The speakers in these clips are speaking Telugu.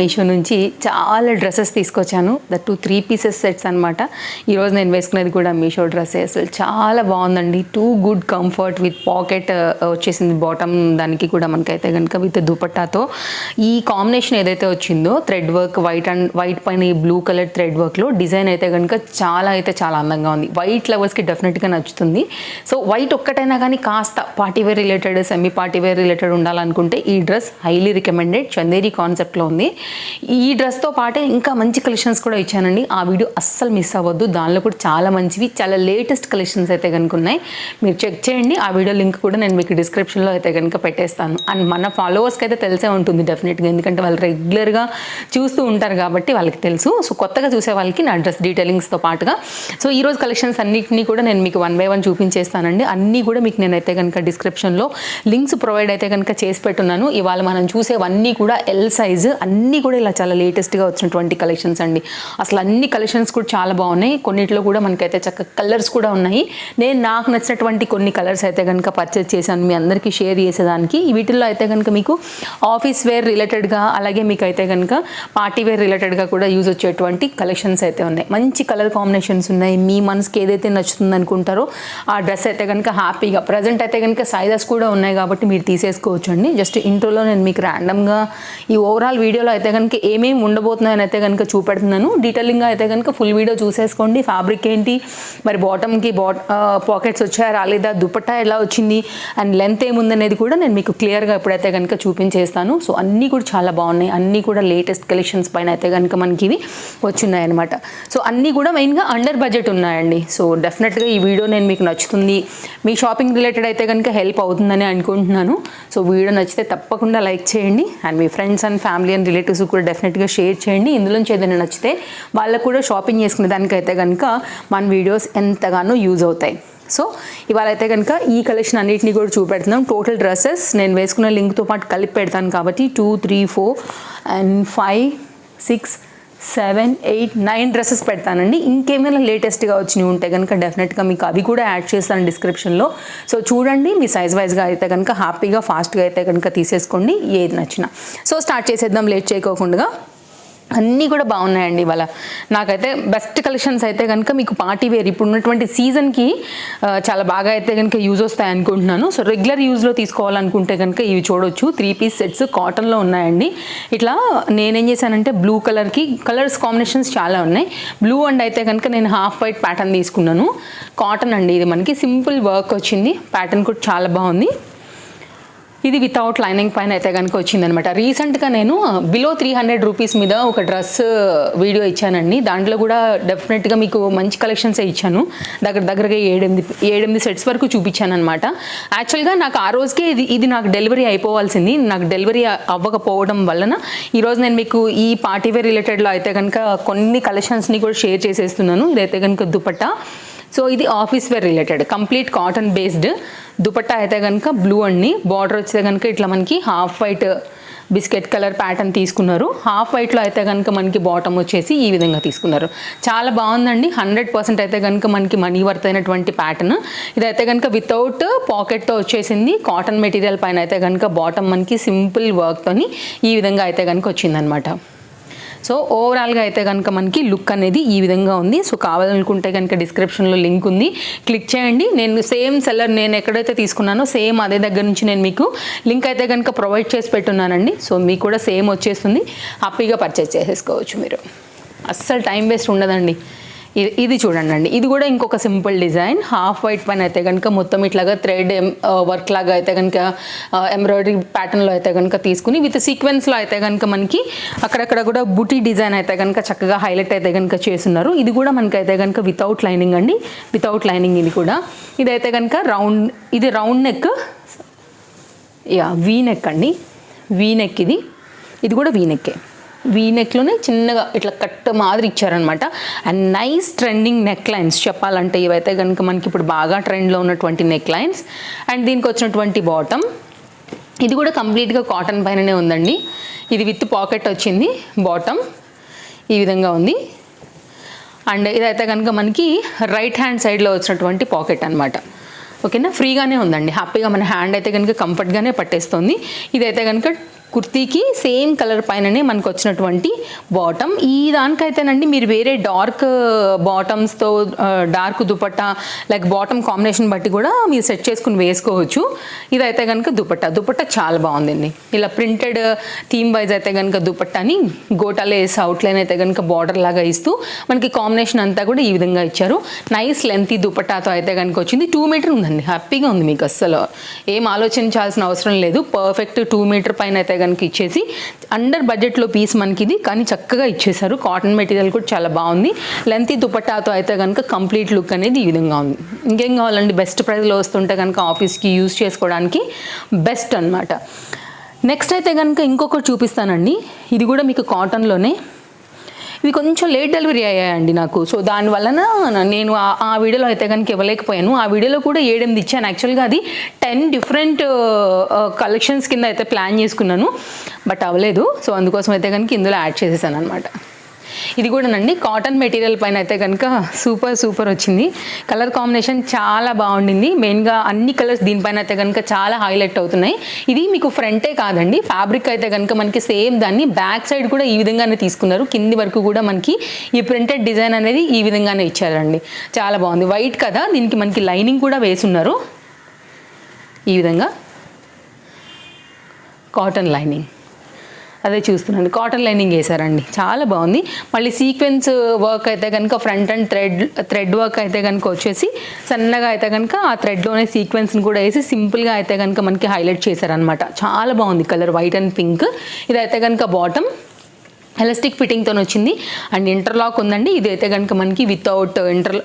మీషో నుంచి చాలా డ్రెస్సెస్ తీసుకొచ్చాను. The two three pieces sets అనమాట ఈరోజు నేను వేసుకునేది కూడా మీషో డ్రెస్సెస్ చాలా బాగుందండి. Too good comfort with pocket వచ్చేసింది బాటమ్ దానికి కూడా మనకైతే కనుక విత్ దుపట్టాతో. ఈ కాంబినేషన్ ఏదైతే వచ్చిందో thread work white and white పైన ఈ బ్లూ కలర్ థ్రెడ్ వర్క్లో డిజైన్ అయితే కనుక చాలా అయితే చాలా అందంగా ఉంది. వైట్ లవర్స్కి డెఫినెట్గా నచ్చుతుంది. సో వైట్ ఒక్కటైనా కానీ కాస్త party wear related semi party wear related ఉండాలనుకుంటే ఈ డ్రెస్ హైలీ రికమెండెడ్. చందేరి కాన్సెప్ట్లో ఉంది. ఈ డ్రెస్తో పాటే ఇంకా మంచి కలెక్షన్స్ కూడా ఇచ్చానండి. ఆ వీడియో అస్సలు మిస్ అవ్వద్దు. దానిలో కూడా చాలా మంచివి చాలా లేటెస్ట్ కలెక్షన్స్ అయితే కనుక ఉన్నాయి. మీరు చెక్ చేయండి. ఆ వీడియో లింక్ కూడా నేను మీకు డిస్క్రిప్షన్లో అయితే కనుక పెట్టేస్తాను. అండ్ మన ఫాలోవర్స్కి అయితే తెలిసే ఉంటుంది డెఫినెట్గా ఎందుకంటే వాళ్ళు రెగ్యులర్గా చూస్తూ ఉంటారు కాబట్టి వాళ్ళకి తెలుసు. సో కొత్తగా చూసే వాళ్ళకి నా డ్రెస్ డీటెయిలింగ్స్తో పాటుగా. సో ఈరోజు కలెక్షన్స్ అన్నిటినీ కూడా నేను మీకు వన్ బై వన్ చూపించేస్తానండి. అన్నీ కూడా మీకు నేనైతే కనుక డిస్క్రిప్షన్లో లింక్స్ ప్రొవైడ్ అయితే కనుక చేసి పెట్టున్నాను. ఇవాళ మనం చూసేవన్నీ కూడా ఎల్ సైజు అన్ని కూడా ఇలా చాలా లేటెస్ట్గా వచ్చినటువంటి కలెక్షన్స్ అండి. అసలు అన్ని కలెక్షన్స్ కూడా చాలా బాగున్నాయి. కొన్నిట్లో కూడా మనకైతే చక్క కలర్స్ కూడా ఉన్నాయి. నేను నాకు నచ్చినటువంటి కొన్ని కలర్స్ అయితే కనుక పర్చేస్ చేశాను మీ అందరికీ షేర్ చేసేదానికి. వీటిల్లో అయితే కనుక మీకు ఆఫీస్ వేర్ రిలేటెడ్గా అలాగే మీకు అయితే కనుక పార్టీ వేర్ రిలేటెడ్గా కూడా యూజ్ వచ్చేటువంటి కలెక్షన్స్ అయితే ఉన్నాయి. మంచి కలర్ కాంబినేషన్స్ ఉన్నాయి. మీ మనసుకి ఏదైతే నచ్చుతుంది అనుకుంటారో ఆ డ్రెస్ అయితే కనుక హ్యాపీగా ప్రజెంట్ అయితే కనుక సైజెస్ కూడా ఉన్నాయి కాబట్టి మీరు తీసేసుకోవచ్చు అండి జస్ట్ ఇంట్రోలో నేను మీకు ర్యాండమ్గా ఈ ఓవరాల్ వీడియోలో అయితే కనుక ఏమేమి ఉండబోతున్నాయని అయితే కనుక చూపెడుతున్నాను. డీటెయిలింగ్గా అయితే కనుక ఫుల్ వీడియో చూసేసుకోండి. ఫ్యాబ్రిక్ ఏంటి? మరి బాటమ్కి బాట్ పాకెట్స్ వచ్చాయా రాలేదా దుపట్టా ఎలా వచ్చింది అండ్ లెంత్ ఏముందనేది కూడా నేను మీకు క్లియర్గా ఎప్పుడైతే కనుక చూపించేస్తాను. సో అన్నీ కూడా చాలా బాగున్నాయి. అన్నీ కూడా లేటెస్ట్ కలెక్షన్స్ పైన అయితే కనుక మనకి ఇవి వచ్చిన్నాయన్నమాట. సో అన్నీ కూడా మెయిన్గా అండర్ బడ్జెట్ ఉన్నాయండి. సో డెఫినెట్గా ఈ వీడియో నేను మీకు నచ్చుతుంది. మీ షాపింగ్ రిలేటెడ్ అయితే కనుక హెల్ప్ అవుతుందని అనుకుంటున్నాను. సో వీడియో నచ్చితే తప్పకుండా లైక్ చేయండి. And me friends and family and relatives కూడా డెఫినెట్గా షేర్ చేయండి. ఇందులోంచి ఏదైనా నచ్చితే వాళ్ళకు కూడా షాపింగ్ చేసుకునే దానికైతే కనుక మన వీడియోస్ ఎంతగానో యూజ్ అవుతాయి. సో ఇవాళ అయితే కనుక ఈ కలెక్షన్ అన్నింటినీ కూడా చూపెడుతున్నాం. టోటల్ డ్రెస్సెస్ నేను వేసుకున్న లింక్తో పాటు కలిపి పెడతాను కాబట్టి two three four and five six seven eight nine dresses పెడతానండి. ఇంకేమైనా లేటెస్ట్గా వచ్చినవి ఉంటే కనుక డెఫినెట్గా మీకు అవి కూడా యాడ్ చేస్తాను డిస్క్రిప్షన్లో. సో చూడండి మీ సైజ్ వైజ్గా అయితే కనుక హ్యాపీగా ఫాస్ట్గా అయితే కనుక తీసేసుకోండి ఏది నచ్చిన. సో స్టార్ట్ చేసేద్దాం లేట్ చేయకోకుండా. అన్నీ కూడా బాగున్నాయండి ఇవాళ. నాకైతే బెస్ట్ కలెక్షన్స్ అయితే కనుక మీకు పార్టీ వేర్ ఇప్పుడు ఉన్నటువంటి సీజన్కి చాలా బాగా అయితే కనుక యూజ్ వస్తాయి అనుకుంటున్నాను. సో రెగ్యులర్ యూజ్లో తీసుకోవాలనుకుంటే కనుక ఇవి చూడొచ్చు. త్రీ పీస్ సెట్స్ కాటన్లో ఉన్నాయండి. ఇట్లా నేనేం చేశానంటే బ్లూ కలర్కి కలర్స్ కాంబినేషన్స్ చాలా ఉన్నాయి. బ్లూ అండ్ అయితే కనుక నేను హాఫ్ వైట్ ప్యాటర్న్ తీసుకున్నాను. కాటన్ అండి ఇది మనకి. సింపుల్ వర్క్ వచ్చింది. ప్యాటర్న్ కూడా చాలా బాగుంది. ఇది వితౌట్ లైనింగ్ పైన అయితే కనుక వచ్చిందనమాట రీసెంట్గా నేను బిలో త్రీ హండ్రెడ్ రూపీస్ మీద ఒక డ్రెస్ వీడియో uh, ఇచ్చానండి. దాంట్లో కూడా డెఫినెట్గా మీకు మంచి కలెక్షన్సే ఇచ్చాను. దగ్గర దగ్గరగా ఏడెనిమిది ఏడెనిమిది సెట్స్ వరకు చూపించాను అనమాట యాక్చువల్గా నాకు ఆ రోజుకే ఇది ఇది నాకు డెలివరీ అయిపోవాల్సింది. నాకు డెలివరీ అవ్వకపోవడం వలన ఈరోజు నేను మీకు ఈ పార్టీవేర్ రిలేటెడ్లో అయితే కనుక కొన్ని కలెక్షన్స్ని కూడా షేర్ చేసేస్తున్నాను. ఇదైతే కనుక దుపట్టా. సో ఇది office wear related complete cotton based dupatta అయితే కనుక బ్లూ అండి. బార్డర్ వచ్చే కనుక ఇట్లా మనకి half white biscuit colour pattern తీసుకున్నారు. హాఫ్ వైట్లో అయితే కనుక మనకి బాటమ్ వచ్చేసి ఈ విధంగా తీసుకున్నారు. చాలా బాగుందండి. హండ్రెడ్ పర్సెంట్ అయితే కనుక మనకి మనీ వర్త్ అయినటువంటి ప్యాటర్న్ ఇదైతే కనుక వితౌట్ పాకెట్తో వచ్చేసింది. కాటన్ మెటీరియల్ పైన అయితే కనుక బాటమ్ మనకి సింపుల్ వర్క్తోని ఈ విధంగా అయితే కనుక వచ్చిందనమాట సో ఓవరాల్గా అయితే కనుక మనకి లుక్ అనేది ఈ విధంగా ఉంది. సో కావాలనుకుంటే కనుక డిస్క్రిప్షన్లో లింక్ ఉంది. క్లిక్ చేయండి. నేను సేమ్ సెల్లర్ నేను ఎక్కడైతే తీసుకున్నానో సేమ్ అదే దగ్గర నుంచి నేను మీకు లింక్ అయితే కనుక ప్రొవైడ్ చేసి పెట్టున్నానండి. సో మీకు కూడా సేమ్ వచ్చేస్తుంది. హ్యాపీగా పర్చేస్ చేసేసుకోవచ్చు మీరు. అస్సలు టైం వేస్ట్ ఉండదండి. ఇది ఇది చూడండి అండి ఇది కూడా ఇంకొక సింపుల్ డిజైన్. హాఫ్ వైట్ పైన అయితే కనుక మొత్తం ఇట్లాగా థ్రెడ్ వర్క్ లాగా అయితే కనుక ఎంబ్రాయిడరీ ప్యాటర్న్లో అయితే కనుక తీసుకుని విత్ సీక్వెన్స్లో అయితే కనుక మనకి అక్కడక్కడ కూడా బుటీ డిజైన్ అయితే కనుక చక్కగా హైలైట్ అయితే కనుక చేస్తున్నారు. ఇది కూడా మనకైతే కనుక వితౌట్ లైనింగ్ అండి. వితౌట్ లైనింగ్ ఇది కూడా. ఇదైతే కనుక రౌండ్ ఇది round neck. Yeah V neck అండి. వీ నెక్ ఇది. ఇది కూడా వీ నెక్కే. వీ నెక్లోనే చిన్నగా ఇట్లా కట్ మాదిరి ఇచ్చారనమాట and nice trending neck lines చెప్పాలంటే ఇవైతే కనుక మనకి ఇప్పుడు బాగా ట్రెండ్లో ఉన్నటువంటి నెక్ లైన్స్ అండ్ దీనికి వచ్చినటువంటి బాటమ్ ఇది కూడా కంప్లీట్గా కాటన్ పైననే ఉందండి. ఇది విత్ పాకెట్ వచ్చింది. బాటమ్ ఈ విధంగా ఉంది. అండ్ ఇదైతే కనుక మనకి రైట్ హ్యాండ్ సైడ్లో వచ్చినటువంటి పాకెట్ అనమాట ఓకేనా ఫ్రీగానే ఉందండి. హ్యాపీగా మన హ్యాండ్ అయితే కనుక కంఫర్ట్గానే పట్టేస్తుంది. ఇదైతే కనుక కుర్తీకి సేమ్ కలర్ పైననే మనకు వచ్చినటువంటి బాటమ్ ఈ దానికైతేనండి మీరు వేరే dark బాటమ్స్తో dark dupatta like bottom combination బట్టి కూడా మీరు సెట్ చేసుకుని వేసుకోవచ్చు. ఇదైతే కనుక దుపట్టా. దుపట్టా చాలా బాగుందండి. ఇలా ప్రింటెడ్ థీమ్ వైజ్ అయితే కనుక దుపట్టాని గోటాలేస్ అవుట్లైన్ అయితే కనుక బార్డర్ లాగా ఇస్తూ మనకి కాంబినేషన్ అంతా కూడా ఈ విధంగా ఇచ్చారు. నైస్ లెంతీ దుపట్టాతో అయితే కనుక వచ్చింది. టూ మీటర్ ఉందండి. హ్యాపీగా ఉంది మీకు అస్సలు. ఏం ఆలోచించాల్సిన అవసరం లేదు. పర్ఫెక్ట్ టూ మీటర్ పైన అయితే కనుక ఇచ్చేసి అండర్ బడ్జెట్లో పీస్ మనకి ఇది కానీ చక్కగా ఇచ్చేసారు కాటన్ మెటీరియల్ కూడా చాలా బాగుంది. లెంతీ దుపట్టాతో అయితే కనుక కంప్లీట్ లుక్ అనేది ఈ విధంగా ఉంది. ఇంకేం కావాలండి? బెస్ట్ ప్రైస్లో వస్తుంటే కనుక ఆఫీస్కి యూజ్ చేసుకోవడానికి బెస్ట్ అన్నమాట. నెక్స్ట్ అయితే కనుక ఇంకొకటి చూపిస్తానండి. ఇది కూడా మీకు కాటన్లోనే ఇవి కొంచెం లేట్ డెలివరీ అయ్యాయండి నాకు. సో దాని వలన నేను ఆ- ఆ వీడియోలో అయితే కనుక ఇవ్వలేకపోయాను. ఆ వీడియోలో కూడా ఏడెనిమిది ఇచ్చాను. యాక్చువల్గా అది టెన్ డిఫరెంట్ కలెక్షన్స్ కింద అయితే ప్లాన్ చేసుకున్నాను. బట్ అవ్వలేదు. సో అందుకోసం అయితే కనుక ఇందులో యాడ్ చేసేసాను అనమాట ఇది కూడానండి కాటన్ మెటీరియల్ పైన అయితే కనుక సూపర్ సూపర్ వచ్చింది. కలర్ కాంబినేషన్ చాలా బాగుండింది. మెయిన్గా అన్ని కలర్స్ దీనిపైన అయితే కనుక చాలా హైలైట్ అవుతున్నాయి. ఇది మీకు ఫ్రంటే కాదండి ఫ్యాబ్రిక్ అయితే కనుక మనకి సేమ్ దాన్ని బ్యాక్ సైడ్ కూడా ఈ విధంగానే తీసుకున్నారు. కింది వరకు కూడా మనకి ఈ ప్రింటెడ్ డిజైన్ అనేది ఈ విధంగానే ఇచ్చారండి. చాలా బాగుంది. వైట్ కదా దీనికి మనకి లైనింగ్ కూడా వేసున్నారు. ఈ విధంగా కాటన్ లైనింగ్ అదే చూస్తున్నాను. కాటన్ లైనింగ్ వేసారండి చాలా బాగుంది. మళ్ళీ సీక్వెన్స్ వర్క్ అయితే కనుక front and thread thread work అయితే కనుక వచ్చేసి సన్నగా అయితే కనుక ఆ థ్రెడ్లోనే సీక్వెన్స్ని కూడా వేసి సింపుల్గా అయితే కనుక మనకి హైలైట్ చేశారనమాట చాలా బాగుంది కలర్ వైట్ అండ్ పింక్ ఇదైతే కనుక బాటమ్ ఎలాస్టిక్ ఫిట్టింగ్తో వచ్చింది. అండ్ ఇంటర్లాక్ ఉందండి. ఇది uh, uh, అయితే కనుక మనకి వితౌట్ ఇంటర్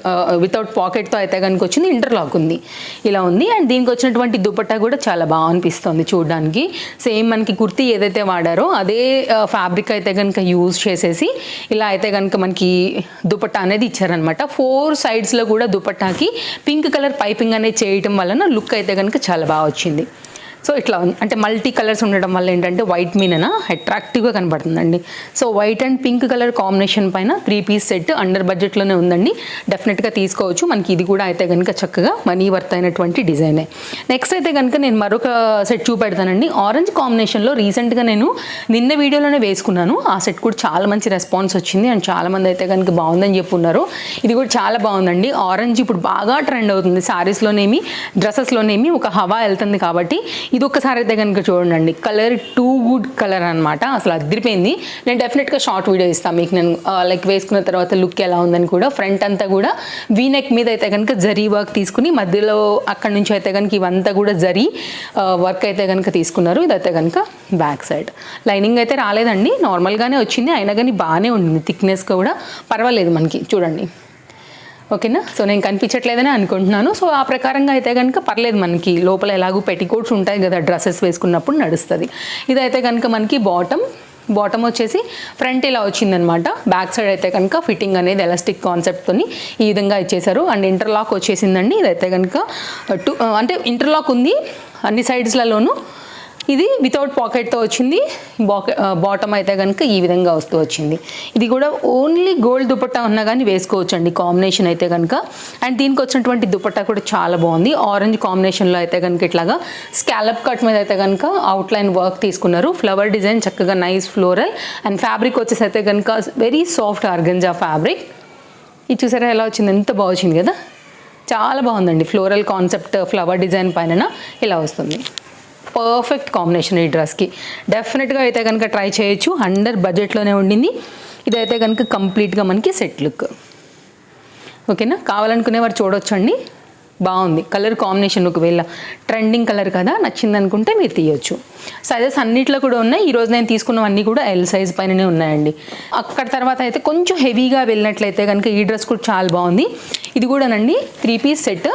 వితౌట్ పాకెట్తో అయితే కనుక వచ్చింది. ఇంటర్లాక్ ఉంది. ఇలా ఉంది. అండ్ దీనికి వచ్చినటువంటి దుపట్టా కూడా చాలా బాగా అనిపిస్తుంది చూడడానికి. సేమ్ మనకి కుర్తీ ఏదైతే వాడారో అదే uh, ఫ్యాబ్రిక్ అయితే కనుక యూజ్ చేసేసి ఇలా అయితే కనుక మనకి దుపట్టా అనేది ఇచ్చారనమాట ఫోర్ సైడ్స్లో కూడా దుపట్టాకి పింక్ కలర్ పైపింగ్ అనేది చేయటం వలన లుక్ అయితే కనుక చాలా బాగా వచ్చింది. సో ఇట్లా ఉంది అంటే మల్టీ కలర్స్ ఉండడం వల్ల ఏంటంటే వైట్ మీనన అట్రాక్టివ్గా కనబడుతుందండి. So white and pink colour combination పైన త్రీ పీస్ సెట్ అండర్ బడ్జెట్లోనే ఉందండి. డెఫినెట్గా తీసుకోవచ్చు. మనకి ఇది కూడా అయితే కనుక చక్కగా మనీ వర్త్ అయినటువంటి డిజైనే. నెక్స్ట్ అయితే కనుక నేను మరొక సెట్ చూపెడతానండి. ఆరెంజ్ కాంబినేషన్లో రీసెంట్గా నేను నిన్న వీడియోలోనే వేసుకున్నాను. ఆ సెట్ కూడా చాలా మంచి రెస్పాన్స్ వచ్చింది అండ్ చాలామంది అయితే కనుక బాగుందని చెప్పున్నారు. ఇది కూడా చాలా బాగుందండి. ఆరెంజ్ ఇప్పుడు బాగా ట్రెండ్ అవుతుంది. శారీస్లోనేమి డ్రెస్సెస్లోనేమి ఒక హవా వెళ్తుంది కాబట్టి ఇది ఒక్కసారి అయితే కనుక చూడండి. కలర్ టూ గుడ్ కలర్ అనమాట అసలు అదిరిపోయింది. నేను డెఫినెట్గా షార్ట్ వీడియో ఇస్తాను మీకు. నేను లైక్ వేసుకున్న తర్వాత లుక్ ఎలా ఉందని కూడా ఫ్రంట్ అంతా కూడా వీనెక్ మీద అయితే కనుక జరీ వర్క్ తీసుకుని మధ్యలో అక్కడ నుంచి అయితే కనుక ఇవంతా కూడా జరీ వర్క్ అయితే కనుక తీసుకున్నారు. ఇదైతే కనుక బ్యాక్ సైడ్ లైనింగ్ అయితే రాలేదండి. నార్మల్గానే వచ్చింది. అయినా కానీ బాగానే ఉండింది థిక్నెస్ కూడా. పర్వాలేదు మనకి. చూడండి. ఓకేనా? సో నేను కనిపించట్లేదని అనుకుంటున్నాను. సో ఆ ప్రకారంగా అయితే కనుక పర్లేదు మనకి. లోపల ఎలాగూ పెట్టికోట్స్ ఉంటాయి కదా డ్రెస్సెస్ వేసుకున్నప్పుడు నడుస్తుంది. ఇదైతే కనుక మనకి బాటమ్ బాటమ్ వచ్చేసి ఫ్రంట్ ఇలా వచ్చిందనమాట. బ్యాక్ సైడ్ అయితే కనుక ఫిట్టింగ్ అనేది ఎలాస్టిక్ కాన్సెప్ట్తోని ఈ విధంగా ఇచ్చేసారు అండ్ ఇంటర్లాక్ వచ్చేసిందండి. ఇదైతే కనుక టూ uh, uh, అంటే ఇంటర్లాక్ ఉంది. అన్ని సైడ్స్లలోనూ ఇది వితౌట్ పాకెట్తో వచ్చింది. బాకె బాటమ్ అయితే కనుక ఈ విధంగా వస్తూ వచ్చింది. ఇది కూడా ఓన్లీ గోల్డ్ దుపట్టా ఉన్నా కానీ వేసుకోవచ్చు అండి కాంబినేషన్ అయితే కనుక అండ్ దీనికి వచ్చినటువంటి దుపట్టా కూడా చాలా బాగుంది. ఆరెంజ్ కాంబినేషన్లో అయితే కనుక ఇట్లాగా స్కాలప్ కట్ మీద అయితే కనుక అవుట్లైన్ వర్క్ తీసుకున్నారు. ఫ్లవర్ డిజైన్ చక్కగా నైస్ ఫ్లోరల్ అండ్ ఫ్యాబ్రిక్ వచ్చేసి అయితే కనుక వెరీ సాఫ్ట్ ఆర్గంజా ఫ్యాబ్రిక్ ఇది చూసారా ఎలా వచ్చింది? ఎంత బాగా వచ్చింది కదా? చాలా బాగుందండి. ఫ్లోరల్ కాన్సెప్ట్ ఫ్లవర్ డిజైన్ పైన ఇలా వస్తుంది. పర్ఫెక్ట్ కాంబినేషన్ ఈ డ్రెస్కి. డెఫినెట్గా అయితే కనుక ట్రై చేయొచ్చు. అండర్ బడ్జెట్లోనే ఉండింది. ఇదైతే కనుక కంప్లీట్గా మనకి సెట్ లుక్ ఓకేనా? కావాలనుకునే వారు చూడొచ్చండి. బాగుంది. కలర్ కాంబినేషన్ ఒకవేళ ట్రెండింగ్ కలర్ కదా. నచ్చింది అనుకుంటే మీరు తీయొచ్చు. సైజెస్ అన్నిట్లో కూడా ఉన్నాయి. ఈరోజు నేను తీసుకున్నవన్నీ కూడా ఎల్ సైజ్ పైననే ఉన్నాయండి. అక్కడ తర్వాత అయితే కొంచెం హెవీగా వెళ్ళినట్లయితే కనుక ఈ డ్రెస్ కూడా చాలా బాగుంది. ఇది కూడానండి త్రీ పీస్ సెట్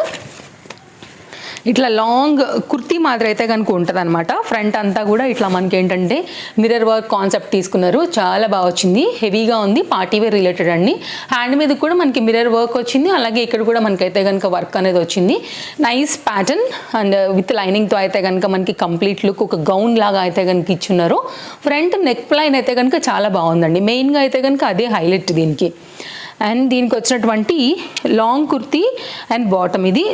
ఇట్లా లాంగ్ కుర్తీ మాదిరి అయితే కనుక ఉంటుంది అనమాట ఫ్రంట్ అంతా కూడా ఇట్లా మనకి ఏంటంటే మిర్రర్ వర్క్ కాన్సెప్ట్ తీసుకున్నారు. చాలా బాగా వచ్చింది. హెవీగా ఉంది. పార్టీ వేర్ రిలేటెడ్ అండి. హ్యాండ్ మీద కూడా మనకి మిర్రర్ వర్క్ వచ్చింది. అలాగే ఇక్కడ కూడా మనకైతే కనుక వర్క్ అనేది వచ్చింది. నైస్ ప్యాటర్న్ అండ్ విత్ లైనింగ్తో అయితే కనుక మనకి కంప్లీట్ లుక్ ఒక గౌన్ లాగా అయితే కనుక ఇచ్చున్నారు. ఫ్రంట్ నెక్ లైన్ అయితే కనుక చాలా బాగుందండి. మెయిన్గా అయితే కనుక అదే హైలైట్ దీనికి. అండ్ దీనికి వచ్చినటువంటి లాంగ్ కుర్తీ అండ్ బాటమ్ ఇది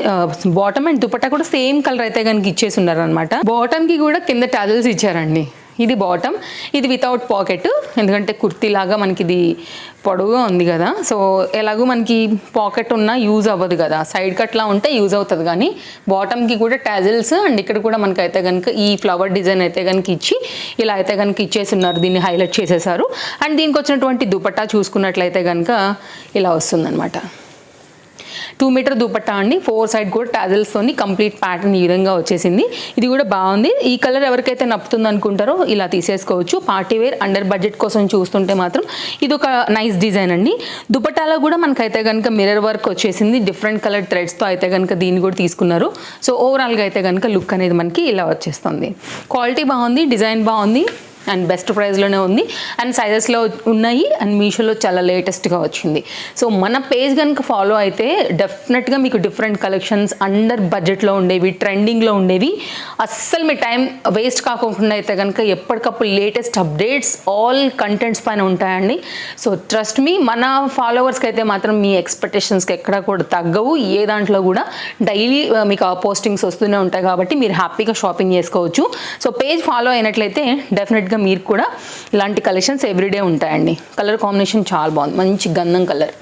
బాటమ్ అండ్ దుపట్టా కూడా సేమ్ కలర్ అయితే కనుక ఇచ్చేసి ఉన్నారనమాట బాటమ్కి కూడా కింద టజల్స్ ఇచ్చారండి. ఇది బాటమ్ ఇది వితౌట్ పాకెట్ ఎందుకంటే కుర్తీ లాగా మనకి ఇది పొడవుగా ఉంది కదా. సో ఎలాగో మనకి పాకెట్ ఉన్నా యూజ్ అవ్వదు కదా. సైడ్ కట్లా ఉంటే యూజ్ అవుతుంది. కానీ బాటమ్కి కూడా టాజిల్స్ అండ్ ఇక్కడ కూడా మనకి అయితే కనుక ఈ ఫ్లవర్ డిజైన్ అయితే కనుక ఇచ్చి ఇలా అయితే కనుక ఇచ్చేసి ఉన్నారు దీన్ని హైలైట్ చేసేసారు. అండ్ దీనికి వచ్చినటువంటి దుపట్టా చూసుకున్నట్లయితే కనుక ఇలా వస్తుందన్నమాట. టూ మీటర్ దుపట్టా అండి. ఫోర్ సైడ్ కూడా టాజిల్స్తోని కంప్లీట్ ప్యాటర్న్ ఈ విధంగా వచ్చేసింది. ఇది కూడా బాగుంది. ఈ కలర్ ఎవరికైతే నప్పుతుంది అనుకుంటారో ఇలా తీసేసుకోవచ్చు. పార్టీ వేర్ అండర్ బడ్జెట్ కోసం చూస్తుంటే మాత్రం ఇది ఒక నైస్ డిజైన్ అండి. దుపట్టాలో కూడా మనకైతే కనుక మిర్రర్ వర్క్ వచ్చేసింది. డిఫరెంట్ కలర్ థ్రెడ్స్తో అయితే కనుక దీన్ని కూడా తీసుకున్నారు. సో ఓవరాల్గా అయితే కనుక లుక్ అనేది మనకి ఇలా వచ్చేస్తుంది. క్వాలిటీ బాగుంది డిజైన్ బాగుంది. అండ్ బెస్ట్ ప్రైస్లోనే ఉంది. అండ్ సైజెస్లో ఉన్నాయి. అండ్ మీషోలో చాలా లేటెస్ట్గా వచ్చింది. సో మన పేజ్ కనుక ఫాలో అయితే డెఫినెట్గా మీకు డిఫరెంట్ కలెక్షన్స్ అండర్ బడ్జెట్లో ఉండేవి ట్రెండింగ్లో ఉండేవి. అస్సలు మీ టైం వేస్ట్ కాకుండా అయితే కనుక ఎప్పటికప్పుడు లేటెస్ట్ అప్డేట్స్ ఆల్ కంటెంట్స్ పైన ఉంటాయండి. సో ట్రస్ట్ మీ మన ఫాలోవర్స్కి అయితే మాత్రం మీ ఎక్స్పెక్టేషన్స్కి ఎక్కడా కూడా తగ్గవు. ఏ దాంట్లో కూడా డైలీ మీకు పోస్టింగ్స్ వస్తూనే ఉంటాయి కాబట్టి మీరు హ్యాపీగా షాపింగ్ చేసుకోవచ్చు. సో పేజ్ ఫాలో అయినట్లయితే డెఫినెట్గా మీరు కూడా ఇలాంటి కలెక్షన్స్ ఎవ్రీడే ఉంటాయండి. కలర్ కాంబినేషన్ చాలా బాగుంది. మంచి గంధం కలర్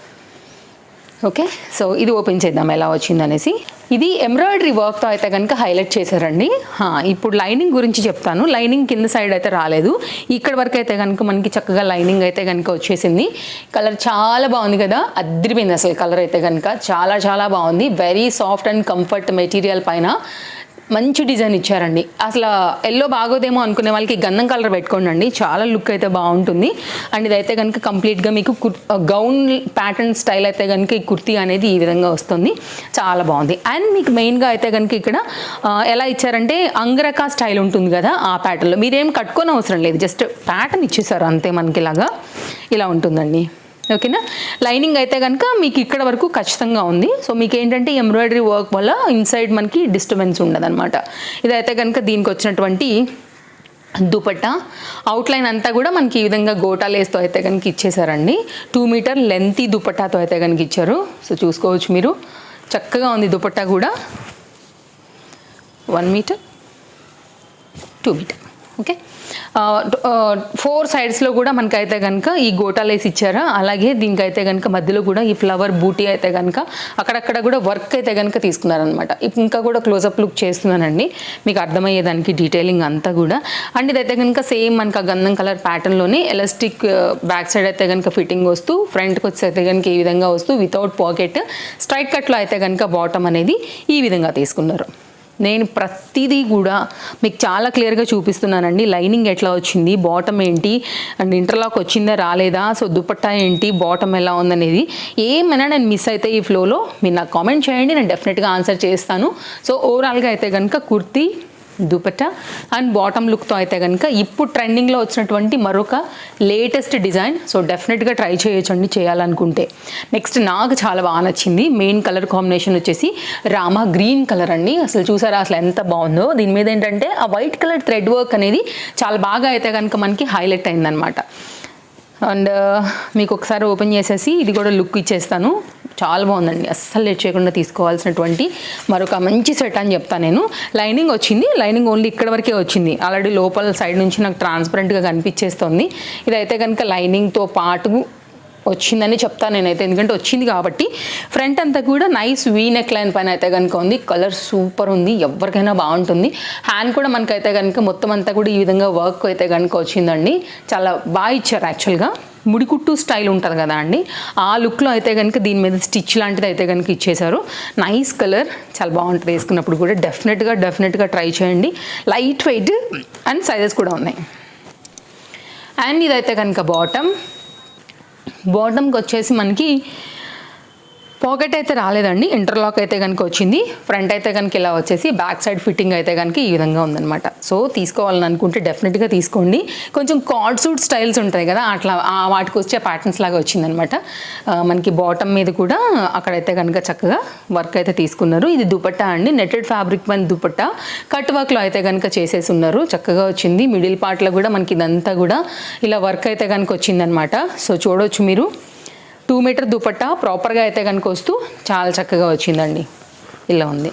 ఓకే? సో ఇది ఓపెన్ చేద్దాం ఎలా వచ్చింది అనేసి. ఇది ఎంబ్రాయిడరీ వర్క్తో అయితే కనుక హైలైట్ చేశారండి. ఇప్పుడు లైనింగ్ గురించి చెప్తాను. లైనింగ్ కింద సైడ్ అయితే రాలేదు. ఇక్కడ వరకు అయితే కనుక మనకి చక్కగా లైనింగ్ అయితే కనుక వచ్చేసింది. కలర్ చాలా బాగుంది కదా. అద్దరిపోయింది అసలు కలర్ అయితే కనుక. చాలా చాలా బాగుంది. Very soft and comfort material పైన. మంచి డిజైన్ ఇచ్చారండి. అసలు ఎల్లో బాగోదేమో అనుకునే వాళ్ళకి గంధం కలర్ పెట్టుకోండి అండి చాలా లుక్ అయితే బాగుంటుంది. అండ్ ఇదైతే కనుక కంప్లీట్గా మీకు గౌన్ ప్యాటర్న్ స్టైల్ అయితే కనుక ఈ కుర్తీ అనేది ఈ విధంగా వస్తుంది. చాలా బాగుంది. అండ్ మీకు మెయిన్గా అయితే కనుక ఇక్కడ ఎలా ఇచ్చారంటే అంగరకా స్టైల్ ఉంటుంది కదా ఆ ప్యాటర్న్లో. మీరేం కట్టుకోని అవసరం లేదు. జస్ట్ ప్యాటర్న్ ఇచ్చేసారు అంతే మనకి ఇలాగా ఇలా ఉంటుందండి. ఓకేనా? లైనింగ్ అయితే కనుక మీకు ఇక్కడ వరకు ఖచ్చితంగా ఉంది. సో మీకు ఏంటంటే ఎంబ్రాయిడరీ వర్క్ వల్ల ఇన్సైడ్ మనకి డిస్టర్బెన్స్ ఉండదన్నమాట. ఇదైతే కనుక దీనికి వచ్చినటువంటి దుపట్టా. అవుట్లైన్ అంతా కూడా మనకి ఈ విధంగా గోటాలేస్తో అయితే కనుక ఇచ్చేసారండి. టూ మీటర్ లెంతీ దుపట్టాతో అయితే కనుక ఇచ్చారు. సో చూసుకోవచ్చు మీరు. చక్కగా ఉంది దుపట్టా కూడా. One metre two metre. Okay? Four సైడ్స్లో కూడా మనకైతే కనుక ఈ గోటాలేసి ఇచ్చారా? అలాగే దీనికైతే కనుక మధ్యలో కూడా ఈ ఫ్లవర్ బూటీ అయితే కనుక అక్కడక్కడ కూడా వర్క్ అయితే కనుక తీసుకున్నారనమాట ఇంకా కూడా క్లోజప్ లుక్ చేస్తున్నానండి. మీకు అర్థమయ్యేదానికి డీటెయిలింగ్ అంతా కూడా. అండ్ ఇదైతే కనుక సేమ్ మనకు ఆ గంధం కలర్ ప్యాటర్న్లోనే ఎలాస్టిక్ బ్యాక్ సైడ్ అయితే కనుక ఫిట్టింగ్ వస్తూ ఫ్రంట్కి వచ్చి అయితే కనుక ఈ విధంగా వస్తూ వితౌట్ పాకెట్ స్ట్రైట్ కట్లో అయితే కనుక బాటమ్ అనేది ఈ విధంగా తీసుకున్నారు. నేను ప్రతిదీ కూడా మీకు చాలా క్లియర్గా చూపిస్తున్నానండి. లైనింగ్ ఎట్లా వచ్చింది బాటమ్ ఏంటి అండ్ ఇంటర్లాక్ వచ్చిందా రాలేదా సో దుపట్టా ఏంటి బాటమ్ ఎలా ఉందనేది. ఏమైనా నేను మిస్ అయితే ఈ ఫ్లోలో మీరు నాకు కామెంట్ చేయండి నేను డెఫినెట్గా ఆన్సర్ చేస్తాను. సో ఓవరాల్గా అయితే కనుక కుర్తీ దుపట్టా. అండ్ బాటమ్ లుక్తో అయితే కనుక ఇప్పుడు ట్రెండింగ్లో వచ్చినటువంటి మరొక లేటెస్ట్ డిజైన్ సో డెఫినెట్గా ట్రై చేయొచ్చండి చేయాలనుకుంటే. నెక్స్ట్ నాకు చాలా బాగా నచ్చింది. మెయిన్ కలర్ కాంబినేషన్ వచ్చేసి రామా గ్రీన్ కలర్ అండి. అసలు చూసారా అసలు ఎంత బాగుందో. దీని మీద ఏంటంటే ఆ వైట్ కలర్ థ్రెడ్ వర్క్ అనేది చాలా బాగా అయితే కనుక మనకి హైలైట్ అయిందనమాట అండ్ మీకు ఒకసారి ఓపెన్ చేసేసి ఇది కూడా లుక్ ఇచ్చేస్తాను. చాలా బాగుందండి. అస్సలు లేట్ చేయకుండా తీసుకోవాల్సినటువంటి మరొక మంచి సెట్ అని చెప్తాను నేను. లైనింగ్ వచ్చింది. లైనింగ్ ఓన్లీ ఇక్కడ వరకే వచ్చింది. ఆల్రెడీ లోపల సైడ్ నుంచి నాకు ట్రాన్స్పరెంట్గా కనిపించేస్తుంది. ఇదైతే కనుక లైనింగ్తో పాటు వచ్చిందని చెప్తాను నేనైతే. ఎందుకంటే వచ్చింది కాబట్టి ఫ్రంట్ అంతా కూడా నైస్ వీ నెక్ లైన్ పైన అయితే కనుక ఉంది. కలర్ సూపర్ ఉంది. ఎవరికైనా బాగుంటుంది. హ్యాండ్ కూడా మనకైతే కనుక మొత్తం అంతా కూడా ఈ విధంగా వర్క్ అయితే కనుక వచ్చిందండి. చాలా బాగా ఇచ్చారు యాక్చువల్గా ముడికుట్టు స్టైల్ ఉంటుంది కదా అండి. ఆ లుక్లో అయితే కనుక దీని మీద స్టిచ్ లాంటిది అయితే కనుక ఇచ్చేశారు. నైస్ కలర్ చాలా బాగుంటుంది వేసుకున్నప్పుడు కూడా. డెఫినెట్గా డెఫినెట్గా ట్రై చేయండి. లైట్ వెయిట్ అండ్ సైజెస్ కూడా ఉన్నాయి. అండ్ ఇదైతే కనుక బాటమ్ బాటమ్కి వచ్చేసి మనకి పాకెట్ అయితే రాలేదండి ఇంటర్లాక్ అయితే కనుక వచ్చింది. ఫ్రంట్ అయితే కనుక ఇలా వచ్చేసి బ్యాక్ సైడ్ ఫిట్టింగ్ అయితే కనుక ఈ విధంగా ఉందన్నమాట. సో తీసుకోవాలని అనుకుంటే డెఫినెట్గా తీసుకోండి. కొంచెం కార్డ్ సూట్ స్టైల్స్ ఉంటాయి కదా అట్లా వాటికి వచ్చే ప్యాటర్న్స్ లాగా వచ్చిందనమాట మనకి బాటమ్ మీద కూడా అక్కడైతే కనుక చక్కగా వర్క్ అయితే తీసుకున్నారు. ఇది దుపట్టా అండి నెట్టెడ్ ఫ్యాబ్రిక్ పైన దుపట్టా. కట్ వర్క్లో అయితే కనుక చేసేసి ఉన్నారు. చక్కగా వచ్చింది. మిడిల్ పార్ట్లో కూడా మనకి ఇదంతా కూడా ఇలా వర్క్ అయితే కనుక వచ్చిందనమాట సో చూడొచ్చు మీరు. టూ మీటర్ దుపట్టా ప్రాపర్గా అయితే కనుక వస్తూ చాలా చక్కగా వచ్చిందండి. ఇలా ఉంది.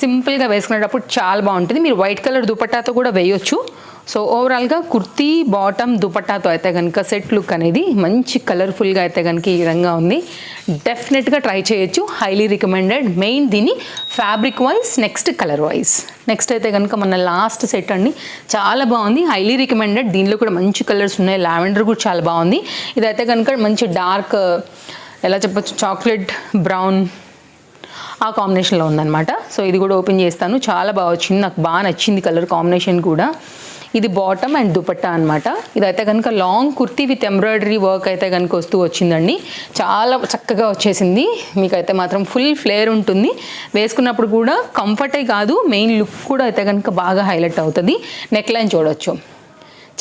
సింపుల్గా వేసుకునేటప్పుడు చాలా బాగుంటుంది. మీరు వైట్ కలర్ దుపట్టాతో కూడా వేయొచ్చు. సో ఓవరాల్గా కుర్తీ బాటమ్ దుపట్టాతో అయితే కనుక సెట్ లుక్ అనేది మంచి కలర్ఫుల్గా అయితే కనుక ఈ విధంగా ఉంది. డెఫినెట్గా ట్రై చేయొచ్చు. హైలీ రికమెండెడ్ మెయిన్ దీని fabric wise next colour wise next అయితే కనుక మన లాస్ట్ సెట్ అండి. చాలా బాగుంది. హైలీ రికమెండెడ్ దీనిలో కూడా మంచి కలర్స్ ఉన్నాయి. లావెండర్ కూడా చాలా బాగుంది. ఇదైతే కనుక మంచి డార్క్ ఎలా చెప్పొచ్చు? చాక్లెట్ బ్రౌన్ ఆ కాంబినేషన్లో ఉందన్నమాట. సో ఇది కూడా ఓపెన్ చేస్తాను. చాలా బాగా వచ్చింది. నాకు బాగా నచ్చింది కలర్ కాంబినేషన్ కూడా. ఇది బాటమ్ అండ్ దుపట్టా అనమాట ఇదైతే కనుక long kurti with embroidery work అయితే కనుక వస్తూ వచ్చిందండి. చాలా చక్కగా వచ్చేసింది. మీకైతే మాత్రం ఫుల్ ఫ్లేర్ ఉంటుంది. వేసుకున్నప్పుడు కూడా కంఫర్టే కాదు మెయిన్ లుక్ కూడా అయితే కనుక బాగా హైలైట్ అవుతుంది. నెక్ లైన్ చూడొచ్చు.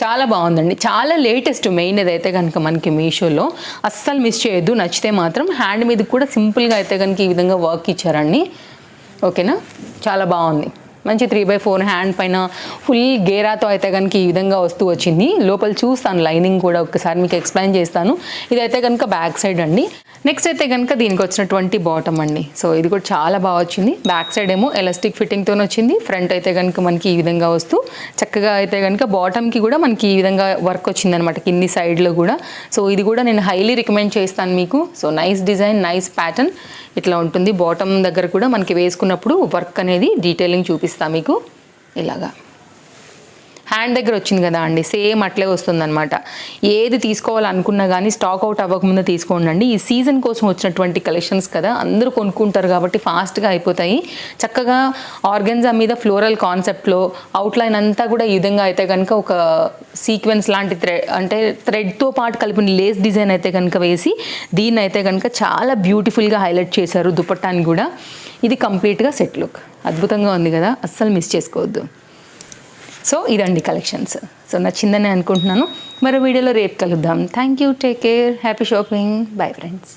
చాలా బాగుందండి. చాలా లేటెస్ట్ మెయిన్ ఏదైతే కనుక మనకి మీషోలో. అస్సలు మిస్ చేయొద్దు. నచ్చితే మాత్రం హ్యాండ్ మీద కూడా సింపుల్గా అయితే కనుక ఈ విధంగా వర్క్ ఇచ్చారండి. ఓకేనా చాలా బాగుంది. మంచి త్రీ బై ఫోర్ హ్యాండ్ పైన ఫుల్ గేరాతో అయితే కనుక ఈ విధంగా వస్తూ వచ్చింది. లోపల చూస్తాను లైనింగ్ కూడా ఒకసారి మీకు ఎక్స్ప్లెయిన్ చేస్తాను. ఇదైతే కనుక బ్యాక్ సైడ్ అండి. నెక్స్ట్ అయితే కనుక దీనికి వచ్చినటువంటి బాటమ్ అండి. సో ఇది కూడా చాలా బాగా వచ్చింది. బ్యాక్ సైడ్ ఏమో ఎలాస్టిక్ ఫిట్టింగ్తో వచ్చింది. ఫ్రంట్ అయితే కనుక మనకి ఈ విధంగా వస్తూ చక్కగా అయితే కనుక బాటమ్కి కూడా మనకి ఈ విధంగా వర్క్ వచ్చిందనమాట కింది సైడ్లో కూడా. సో ఇది కూడా నేను హైలీ రికమెండ్ చేస్తాను మీకు. So nice design nice pattern ఇట్లా ఉంటుంది. బాటమ్ దగ్గర కూడా మనకి వేసుకున్నప్పుడు వర్క్ అనేది డీటెయిలింగ్ చూపిస్తా మీకు. ఇలాగా. హ్యాండ్ దగ్గర వచ్చింది కదా అండి సేమ్ అట్లే వస్తుందన్నమాట. ఏది తీసుకోవాలనుకున్నా కానీ స్టాక్ అవుట్ అవ్వకముందు తీసుకోండి అండి ఈ సీజన్ కోసం వచ్చినటువంటి కలెక్షన్స్ కదా అందరూ కొనుక్కుంటారు కాబట్టి ఫాస్ట్గా అయిపోతాయి. చక్కగా ఆర్గెన్జా మీద ఫ్లోరల్ కాన్సెప్ట్లో అవుట్లైన్ అంతా కూడా ఈ విధంగా అయితే కనుక ఒక సీక్వెన్స్ లాంటి థ్రెడ్ అంటే థ్రెడ్తో పాటు కలిపిన లేస్ డిజైన్ అయితే కనుక వేసి దీన్ని అయితే కనుక చాలా బ్యూటిఫుల్గా హైలైట్ చేశారు దుపట్టాన్ని కూడా. ఇది కంప్లీట్గా సెట్ లుక్ అద్భుతంగా ఉంది కదా అస్సలు మిస్ చేసుకోవద్దు. సో ఇదండి కలెక్షన్స్ సో నచ్చిందని అనుకుంటున్నాను. మరో వీడియోలో రేపు కలుద్దాం. Thank you take care happy shopping bye friends